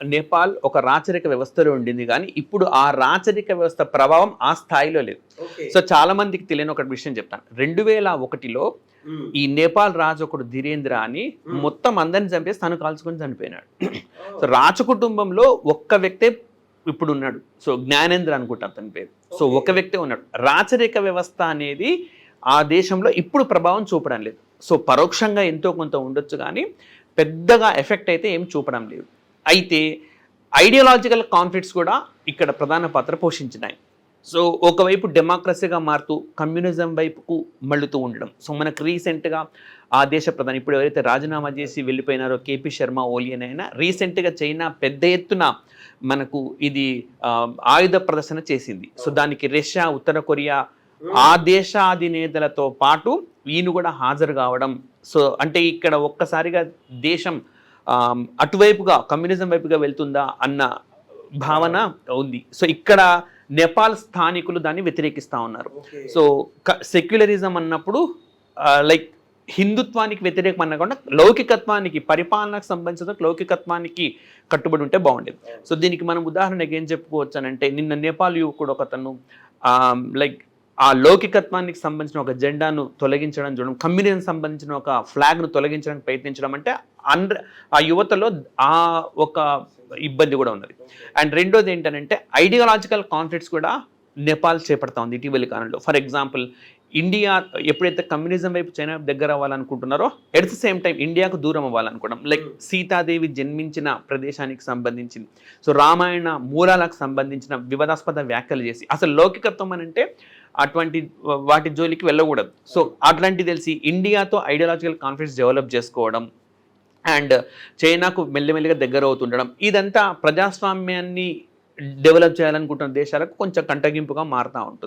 నేపాల్ ఒక రాచరిక వ్యవస్థలో ఉండింది కానీ ఇప్పుడు ఆ రాచరిక వ్యవస్థ ప్రభావం ఆ స్థాయిలో లేదు. సో చాలా మందికి తెలియని ఒక విషయం చెప్తాను. రెండు వేల ఒకటిలో ఈ నేపాల్ రాజు ఒకడు ధీరేంద్ర అని మొత్తం అందరిని చంపేసి తను కాల్చుకొని చనిపోయినాడు. సో రాజ కుటుంబంలో ఒక్క వ్యక్తే ఇప్పుడు ఉన్నాడు. సో జ్ఞానేంద్ర అనుకుంటా అతని పేరు. సో ఒక వ్యక్తే ఉన్నాడు. రాచరిక వ్యవస్థ అనేది ఆ దేశంలో ఇప్పుడు ప్రభావం చూపడం లేదు. సో పరోక్షంగా ఎంతో కొంత ఉండొచ్చు కానీ పెద్దగా ఎఫెక్ట్ అయితే ఏం చూపడం లేదు. అయితే ఐడియాలజికల్ కాన్ఫ్లిక్ట్స్ కూడా ఇక్కడ ప్రధాన పాత్ర పోషించినాయి. సో ఒకవైపు డెమోక్రసీగా మారుతూ కమ్యూనిజం వైపుకు మళ్ళుతూ ఉండడం. సో మనకు రీసెంట్గా ఆ దేశ ప్రధాని ఇప్పుడు ఎవరైతే రాజీనామా చేసి వెళ్ళిపోయినారో కేపీ శర్మ ఓలియన్ అయినా రీసెంట్గా చైనా పెద్ద ఎత్తున మనకు ఇది ఆయుధ ప్రదర్శన చేసింది. సో దానికి రష్యా ఉత్తర కొరియా ఆ దేశాధినేతలతో పాటు ఈయన కూడా హాజరు కావడం. సో అంటే ఇక్కడ ఒక్కసారిగా దేశం అటువైపుగా కమ్యూనిజం వైపుగా వెళ్తుందా అన్న భావన ఉంది. సో ఇక్కడ నేపాల్ స్థానికులు దాన్ని వ్యతిరేకిస్తూ ఉన్నారు. సో సెక్యులరిజం అన్నప్పుడు లైక్ హిందుత్వానికి వ్యతిరేకం అన్నకుండా లౌకికత్వానికి పరిపాలనకు సంబంధించిన లౌకికత్వానికి కట్టుబడి ఉంటే బాగుండేది. సో దీనికి మనం ఉదాహరణకి ఏం చెప్పుకోవచ్చు అంటే నిన్న నేపాల్ యువకుడు ఒకతను లైక్ ఆ లౌకికత్వానికి సంబంధించిన ఒక జెండాను తొలగించడం చూడడం కమ్యూనిజం సంబంధించిన ఒక ఫ్లాగ్ను తొలగించడానికి ప్రయత్నించడం అంటే అండ్ర ఆ యువతలో ఆ ఒక ఇబ్బంది కూడా ఉన్నది. అండ్ రెండోది ఏంటంటే ఐడియాలజికల్ కాన్ఫ్లిక్ట్స్ కూడా నేపాల్ చేపడతా ఉంది ఇటీవలి కాలంలో. ఫర్ ఎగ్జాంపుల్ ఇండియా ఎప్పుడైతే కమ్యూనిజం వైపు చైనా దగ్గర అవ్వాలనుకుంటున్నారో ఎట్ ద సేమ్ టైం ఇండియాకు దూరం అవ్వాలనుకోవడం. లైక్ సీతాదేవి జన్మించిన ప్రదేశానికి సంబంధించింది. సో రామాయణ మూలాలకు సంబంధించిన వివాదాస్పద వ్యాఖ్యలు చేసి అసలు లౌకికత్వం అని అంటే అటువంటి వాటి జోలికి వెళ్ళకూడదు. సో అట్లాంటివి తెలిసి ఇండియాతో ఐడియాలజికల్ కాన్ఫ్లిక్ట్స్ డెవలప్ చేసుకోవడం అండ్ చైనాకు మెల్లిమెల్లిగా దగ్గర అవుతుండడం ఇదంతా ప్రజాస్వామ్యాన్ని డెవలప్ చేయాలనుకుంటున్న దేశాలకు కొంచెం కంటగింపుగా మారుతూ ఉంటుంది.